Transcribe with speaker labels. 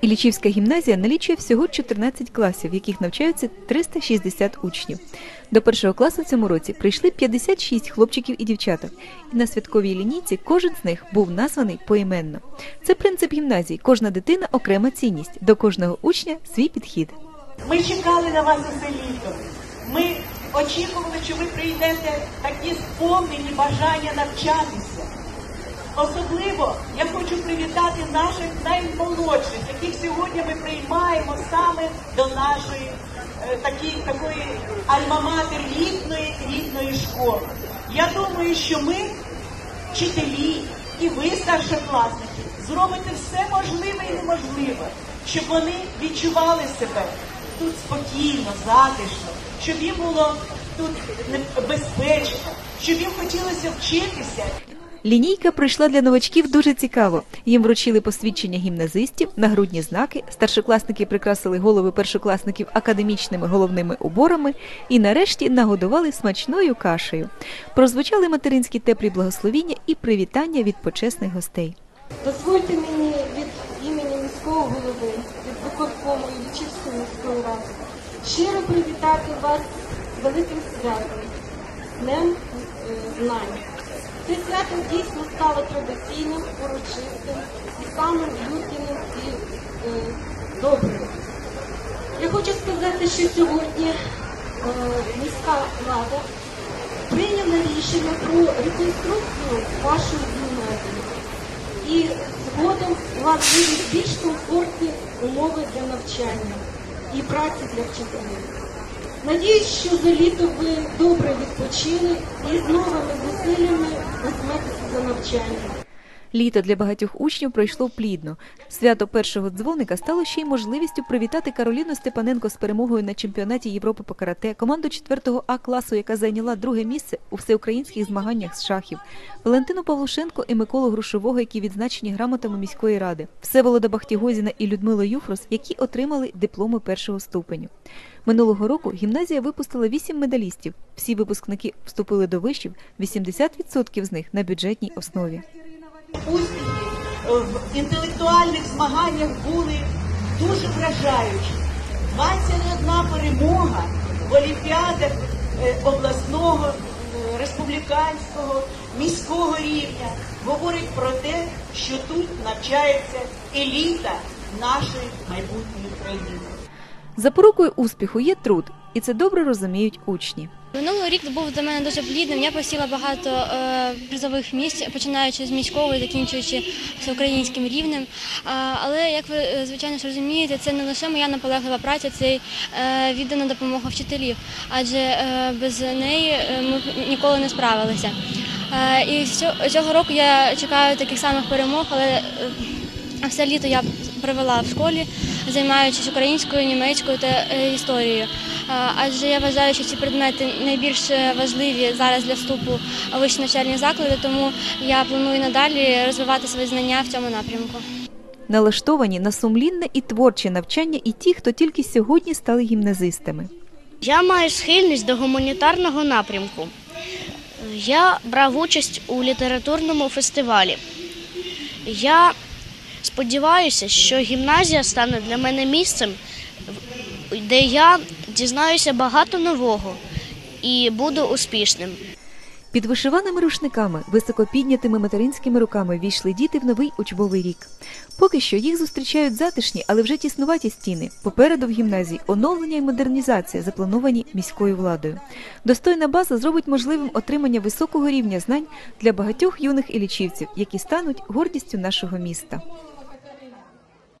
Speaker 1: Іллічівська гімназія налічує всього 14 класів, в яких навчаються 360 учнів. До першого класу в цьому році прийшли 56 хлопчиків і дівчаток, і на святковій лінійці кожен з них був названий поіменно. Це принцип гімназії. Кожна дитина окрема цінність, до кожного учня свій підхід.
Speaker 2: Ми чекали на вас усе літо. Ми очікували, що ви прийдете такі сповнені бажання навчатися. Особливо я хочу привітати наших наймолодших, яких сьогодні ми приймаємо саме до нашої е, такі, такої альма-матер рідної, рідної школи. Я думаю, що ми, вчителі і ви, старшокласники, зробите все можливе і неможливе, щоб вони відчували себе тут спокійно, затишно, щоб їм було тут безпечно, щоб їм хотілося вчитися.
Speaker 1: Лінійка пройшла для новачків дуже цікаво. Їм вручили посвідчення гімназистів, нагрудні знаки, старшокласники прикрасили голови першокласників академічними головними уборами і нарешті нагодували смачною кашею. Прозвучали материнські теплі благословіння і привітання від почесних гостей.
Speaker 3: Дозвольте мені від імені міського голови, від виконкому Іллічівської міської ради щиро привітати вас з великим святом, Днем е, знань. Це свято дійсно стало традиційним, урочистим і самим людяним і е, добрим. Я хочу сказати, що сьогодні е, міська влада прийняла рішення про реконструкцію вашої гімназії і згодом у вас будуть більш комфортні умови для навчання і праці для вчителів. Надіюсь, що за літо ви добре відпочили і з новими зусиллями візьметеся за навчання.
Speaker 1: Літо для багатьох учнів пройшло плідно. Свято першого дзвоника стало ще й можливістю привітати Кароліну Степаненко з перемогою на чемпіонаті Європи по карате, команду 4 А класу, яка зайняла друге місце у всеукраїнських змаганнях з шахів, Валентину Павлушенко і Миколу Грушового, які відзначені грамотами міської ради, Всеволода Бахтігозіна і Людмилу Юфрос, які отримали дипломи першого ступеню. Минулого року гімназія випустила 8 медалістів. Всі випускники вступили до вишів, 80% з них на бюджетній основі.
Speaker 2: Успіхи е, в інтелектуальних змаганнях були дуже вражаючі. 21 перемога в олімпіадах е, обласного, е, республіканського, міського рівня говорить про те, що тут навчається еліта нашої майбутньої країни.
Speaker 1: Запорукою успіху є труд, і це добре розуміють учні.
Speaker 4: Минулий рік був для мене дуже плідним. Я посіла багато е, призових місць, починаючи з міського і закінчуючи всеукраїнським рівнем. А, але як ви е, звичайно ж розумієте, це не лише моя наполеглива праця, це й е, віддана допомога вчителів, адже е, без неї е, ми ніколи не справилися. Е, і цього року я чекаю таких самих перемог, але е, все літо я провела в школі, займаючись українською, німецькою та е, історією. Адже я вважаю, що ці предмети найбільш важливі зараз для вступу у вищі навчальні заклади, тому я планую надалі розвивати свої знання в цьому напрямку.
Speaker 1: Налаштовані на сумлінне і творче навчання і ті, хто тільки сьогодні стали гімназистами.
Speaker 5: Я маю схильність до гуманітарного напрямку. Я брав участь у літературному фестивалі. Я сподіваюся, що гімназія стане для мене місцем, де я дізнаюся багато нового і буду успішним.
Speaker 1: Під вишиваними рушниками, високо піднятими материнськими руками війшли діти в новий учбовий рік. Поки що їх зустрічають затишні, але вже тіснуваті стіни. Попереду в гімназії оновлення і модернізація, заплановані міською владою. Достойна база зробить можливим отримання високого рівня знань для багатьох юних ілічівців, які стануть гордістю нашого міста.